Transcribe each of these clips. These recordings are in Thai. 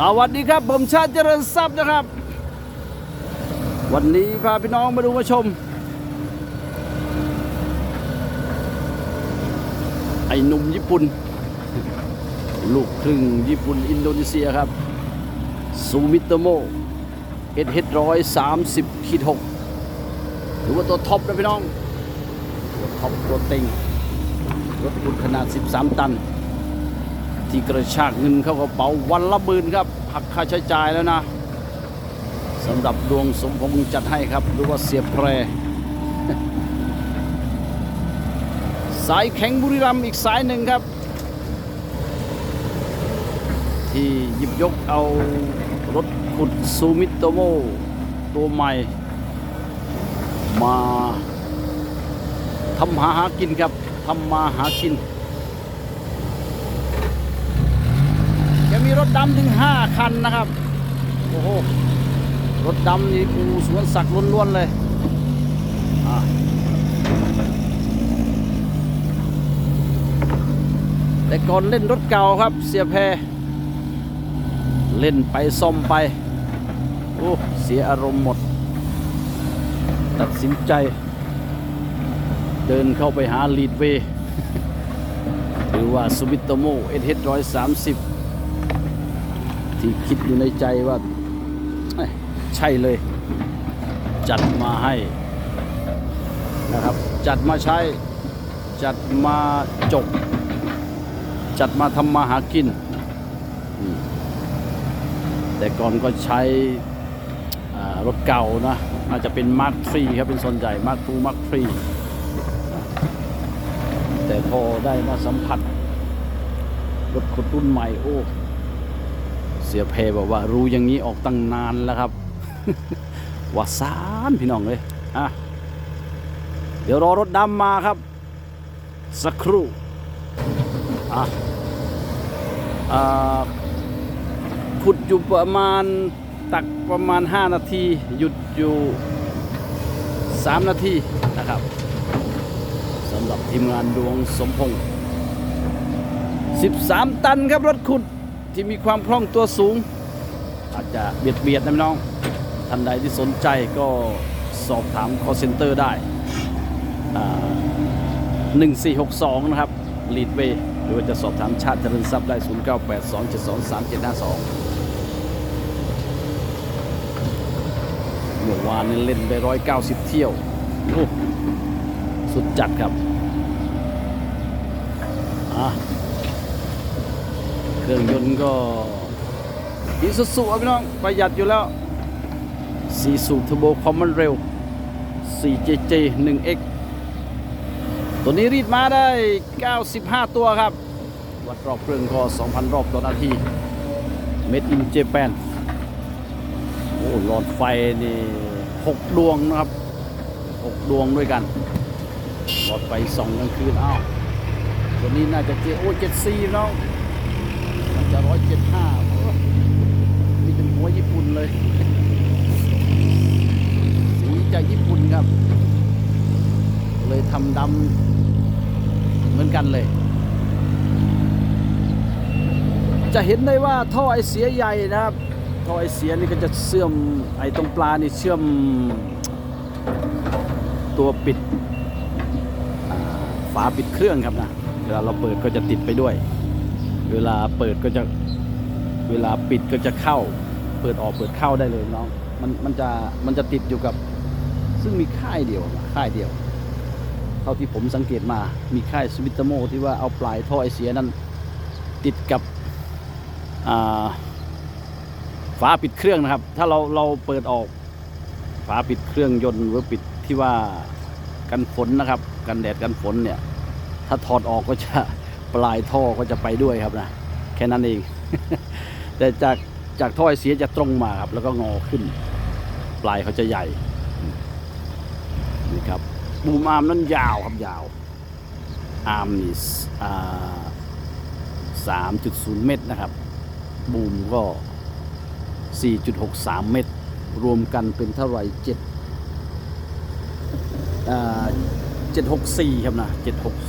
สวัสดีครับ ผมชาติเจริญทรัพย์นะครับ วันนี้พาพี่น้องมาดูมาชม ไอ้หนุ่มญี่ปุ่น ลูกครึ่งญี่ปุ่นอินโดนีเซียครับซูมิโตโมเอสเฮดร้อยสามสิบขีดหกหรือว่าตัวท็อปนะพี่น้อง ตัวท็อปตัวเต็งรถคุณขนาด 13 ตัน ที่กระชากเงินเข้ากระเป๋าวันละหมื่นครับหักค่าใช้จ่ายแล้วนะสำหรับดวงสมพงษ์จัดให้ครับหรือว่าเสียแพร สายแข็งบุรีรัมย์อีกสายหนึ่งครับ ที่หยิบยกเอารถขุดซูมิโตโมตัวใหม่ มาทำหาหากินครับทำมาหากิน จะ มีรถดำถึง 5 คันนะครับ โอ้โห รถดำนี่ปูสวนสักดิ์ล้วนๆเลยแต่ก่อนเล่นรถเก่าครับ เสียแพรเล่นไปซ่อมไป โอ้เสียอารมณ์หมด ตัดสินใจ เดินเข้าไปหาลีดเวหรือว่าซูบิโตโมเอสเฮดร้อยสามสิบ ที่คิดอยู่ในใจว่าใช่เลย จัดมาให้นะครับ จัดมาใช้ จัดมาจบ จัดมาทำมาหากิน แต่ก่อนก็ใช้รถเก่านะอาจจะเป็นมาร์คทรีครับเป็นส่วนใหญ่มาร์คทูมาร์คทรีแต่พอได้มาสัมผัสรถขุดรุ่นใหม่โอ้ เสียเพบอกว่ารู้อย่างนี้ออกตั้งนานแล้วครับว่าซานพี่น้องเลยอะเดี๋ยวรอรถดำมาครับ สักครู่อะอ่าขุดอยู่ประมาณตักประมาณ 5 นาที หยุดอยู่ 3 นาทีนะครับสำหรับทีมงานดวงสมพงษ์13 ตันครับรถขุด ที่มีความคล่องตัวสูง อาจจะเบียดเบียดนั่น้อง ท่านใดที่สนใจก็สอบถาม call center ได้อ่า1462 นะครับลีดเวย์หรือว่าจะสอบถามชาติเจริญทรัพย์ได้ 0982723752เมื่อวานนี้เล่นไป190เที่ยว สุดจัดครับ อะ เครื่องยนต์ก็อีสุสุพี่น้องประหยัดอยู่แล้ว4สูบเทอร์โบคอมมันเร็ว 4JJ 1X ตัวนี้รีดมาได้ 95 ตัวครับ วัดรอบเครื่องก็ 2,000 รอบต่อนาที Made in Japan โอ้หลอดไฟนี่ 6 ดวงนะครับ 6 ดวงด้วยกัน หลอดไฟส่องกลางคืนอ้าวตัวนี้น่าจะเจโอ74น้องมัน จะร้อยเจ็ดห้านี่เป็นหัวญี่ปุ่นเลย สีจะญี่ปุ่นครับ เลยทำดำเหมือนกันเลย จะเห็นได้ว่าท่อไอเสียใหญ่นะครับ ท่อไอเสียนี่ก็จะเชื่อมไอตรงปลานี่เชื่อมตัวปิดฝาปิดเครื่องครับนะเวลาเราเปิดก็จะติดไปด้วย เวลาเปิดก็จะเวลาปิดก็จะเข้า เปิดออกเปิดเข้าได้เลยน้องมันมันจะมันจะติดอยู่กับ ซึ่งมีค่ายเดียวค่ายเดียว เท่าที่ผมสังเกตมามีค่ายสวิตโมที่ว่าเอาปลายท่อไอเสียนั้นติดกับฝาปิดเครื่องนะครับ ถ้าเราเราเปิดออกฝาปิดเครื่องยนต์หรือปิดที่ว่ากันฝนนะครับ กันแดดกันฝนเนี่ย ถ้าถอดออกก็จะ ปลายท่อก็จะไปด้วยครับนะแค่นั้นเอง แต่จากจากท่อเสียจะตรงมาครับ แล้วก็งอขึ้น ปลายเขาจะใหญ่นี่ครับบูมอาร์มนั้นยาวครับยาว อาร์มนี่สามจุดศูนย์เมตรนะครับ บูมก็4.63เมตร รวมกันเป็นเท่าไหร่เจ็ด 764 ครับนะ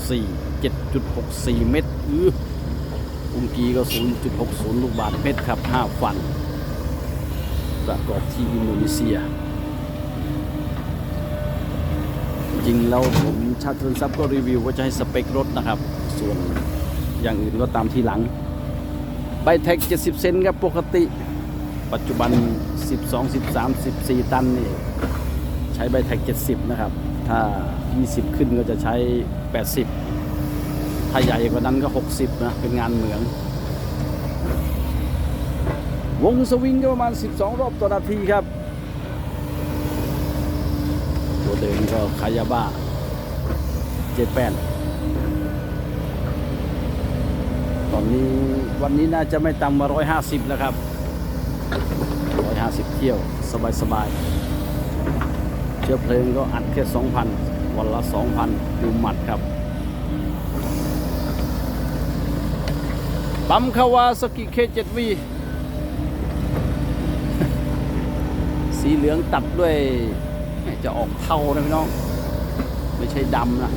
764 7.64 เมตรอื้อโอ้อุมกีก็ 0.60 ลูกบาทเมตรครับ 5 ฟันประกอบที่อินโดนีเซีย จริงแล้วผมชาติทุนทรัพย์ก็รีวิวว่าจะให้สเปครถนะครับ ส่วนอย่างอื่นก็ตามทีหลัง ใบแท็ก 70 เซนครับปกติ ปัจจุบัน 12 13 14 ตันนี่ใช้ใบแท็ก 70 นะครับ ถ้า 20 ขึ้นก็จะใช้ 80 ถ้าใหญ่กว่านั้นก็ 60 นะ เป็นงานเหมือง วงสวิงก็ประมาณ 12 รอบต่อนาทีครับ ตัวเดินก็คายาบ้าเจแปนตอนนี้วันนี้น่าจะไม่ต่ำกว่า 150 แล้วครับ 150 เที่ยว สบายๆเชื้อเพลิงก็อัดแค่ 2,000 วันละ 2,000ดูหมัดครับปั๊มคาวาสกิเคเจ็ดวีสีเหลืองตัดด้วยจะออกเทานะพี่น้อง ไม่ใช่ดำนะ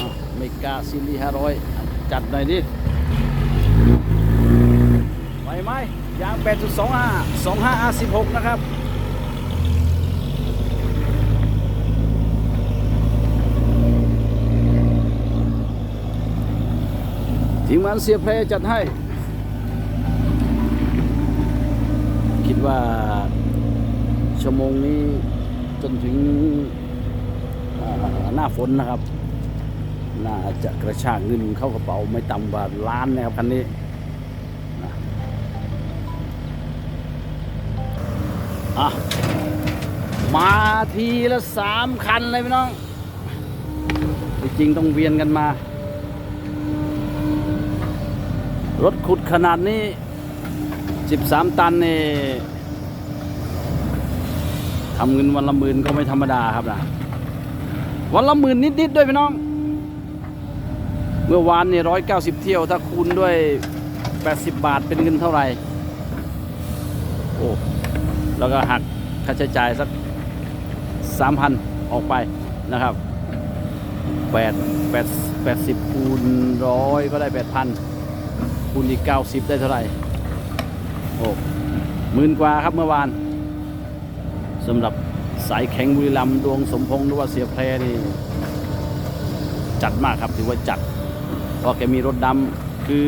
อะเมกาซิลีห้าร้อยจัดหน่อยดิไหวไหมยาง8.25 25 R16 นะครับ ทีมงานเสียเพลจัดให้ คิดว่าชั่วโมงนี้จนถึงหน้าฝนนะครับ น่าจะกระชากเงินเข้ากระเป๋าไม่ต่ำกว่าล้านนะครับคันนี้อะมาทีละสามคันเลยพี่น้อง จริงต้องเวียนกันมา รถขุดขนาดนี้ 13 ตันนี่ทำเงินวันละหมื่นก็ไม่ธรรมดาครับนะวันละหมื่นนิดๆด้วยพี่น้อง เมื่อวานนี่ร้อยเก้าสิบเที่ยว ถ้าคูณด้วย 80 บาทเป็นเงินเท่าไหร่ โอ้แล้วก็หักค่าใช้จ่ายสัก 3,000 ออกไปนะครับ8 8 80คูณร้อยก็ได้ 8,000 คูณอีก 90 ได้เท่าไหร่โอ้หมื่นกว่าครับเมื่อวานสำหรับสายแข็งบุรีรัมดวงสมพงษ์หรือว่าเสียแพรนี่จัดมากครับถือว่าจัด เพราะแกมีรถดำคือ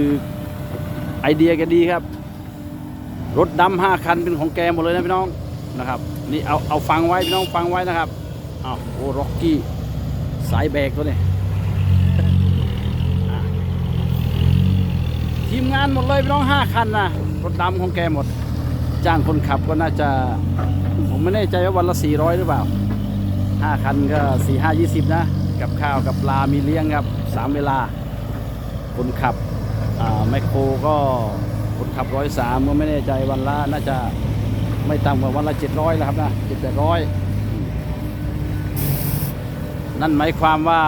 ไอเดียแกดีครับ รถดำห้าคันเป็นของแกหมดเลยนะพี่น้องนะครับ นี่เอาเอาฟังไว้พี่น้องฟังไว้นะครับอ้าวโอ้ร็อกกี้สายแบกตัวนี้ อะ ทีมงานหมดเลยพี่น้องห้าคันนะรถดำของแกหมด จ้างคนขับก็น่าจะ ผมไม่แน่ใจว่าวันละ400หรือเปล่า5คันก็4 5 20นะ กับข้าวกับปลามีเลี้ยงครับ3เวลา คนขับอ่าแมคโครก็คนขับร้อยสามก็ไม่แน่ใจวันละน่าจะไม่ต่ำกว่าวันละ700แล้วครับนะ7 800นั่นหมายความว่า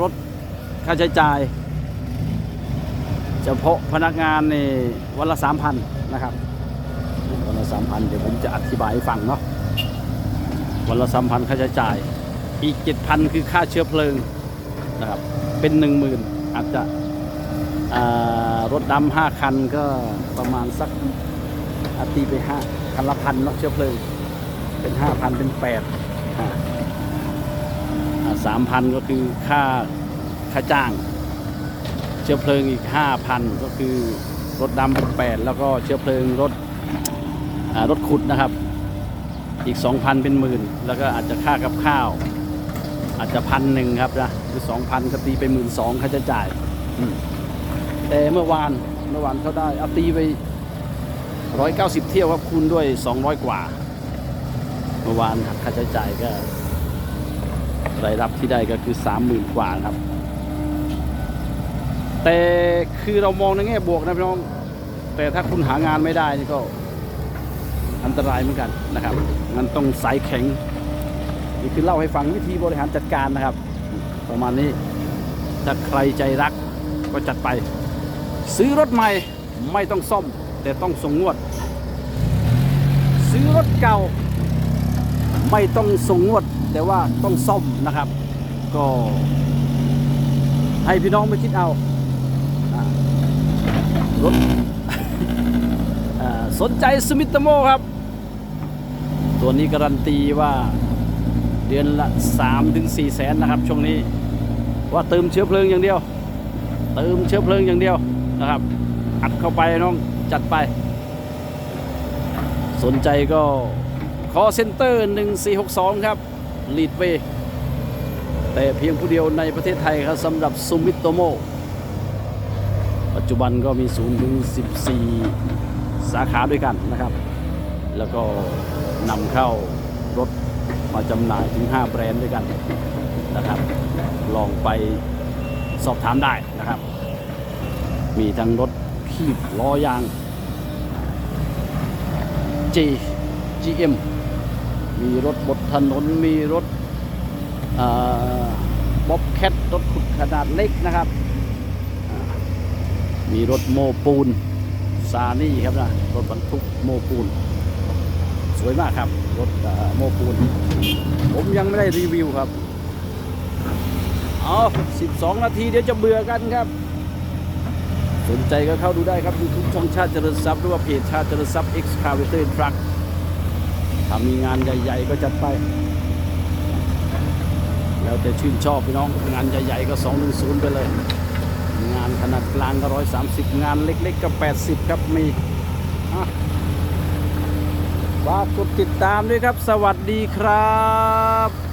รถค่าใช้จ่าย เฉพาะพนักงานนี่วันละ3,000นนะครับวันละสามพันเดี๋ยวผมจะอธิบายให้ฟังเนาะวันละสามพันค่าใช้จ่าย อีกเจ็ดพันคือค่าเชื้อเพลิงนะครับเป็นหนึ่งหมื่นอาจจะรถดำห้าคันก็ประมาณสักอาตีไปห้าคันละพันเนาะเชื้อเพลิงเป็นห้าพันเป็นแปดสามพันก็คือค่าค่าจ้าง เชื้อเพลิงอีกห้าพันก็คือรถดำเป็นแปดแล้วก็เชื้อเพลิงรถอ่ารถขุดนะครับ อีก 2,000 เป็นหมื่น แล้วก็อาจจะค่ากับข้าว อาจจะพันหนึ่งครับนะหรือ2,000ก็ตีไปหมื่นสองค่าใช้จ่ายอืมแต่เมื่อวานเมื่อวานเขาได้เอาตีไป 190 เที่ยวครับคูณด้วย 200 กว่า เมื่อวานหักค่าใช้จ่ายก็รายรับที่ได้ก็คือ 30,000 กว่าครับ แต่คือเรามองในแง่บวกนะพี่น้อง แต่ถ้าคุณหางานไม่ได้นี่ก็อันตรายเหมือนกันนะครับมันต้องสายแข็งนี่คือเล่าให้ฟังวิธีบริหารจัดการนะครับ ประมาณนี้ถ้าใครใจรักก็จัดไป ซื้อรถใหม่ไม่ต้องซ่อม แต่ต้องส่งงวด ซื้อรถเก่า ไม่ต้องส่งงวด แต่ว่าต้องซ่อมนะครับ ก็ให้พี่น้องไปคิดเอา รถสนใจสมิตโมครับ ตัวนี้การันตีว่าเดือนละ3ถึง4แสนนะครับ ช่วงนี้ว่าเติมเชื้อเพลิงอย่างเดียว เติมเชื้อเพลิงอย่างเดียวนะครับ อัดเข้าไปน้องจัดไป สนใจก็คอเซ็นเตอร์ 1462 ครับลีดเวแต่เพียงผู้เดียวในประเทศไทยครับสำหรับซูมิตโตโม ปัจจุบันก็มีศูนย์ถึง 14 สาขาด้วยกันนะครับ แล้วก็นำเข้ารถมาจำหน่ายถึง 5 แบรนด์ด้วยกันนะครับ ลองไปสอบถามได้นะครับ มีทั้งรถขีบล้อยาง G GM มีรถบดถนน มีรถบ๊อบแคทรถขุดขนาดเล็กนะครับ มีรถโมปูนซานี่ครับนะรถบรรทุกโมปูน สวยมากครับ รถโมปูน ผมยังไม่ได้รีวิวครับเอา12 นาทีเดี๋ยวจะเบื่อกันครับ สนใจก็เข้าดูได้ครับยูทูบช่องชาติเจริญทรัพย์หรือว่าเพจชาติเจริญทรัพย์ X c a v a t o r Truck ถ้ามีงานใหญ่ ๆ ก็จัดไป แล้วแต่ชื่นชอบพี่น้องงานใหญ่ ๆ ก็ 210 ไปเลย งานขนาดกลางก็130งานเล็กๆก็80ครับมีอะฝากกดติดตามด้วยครับ สวัสดีครับ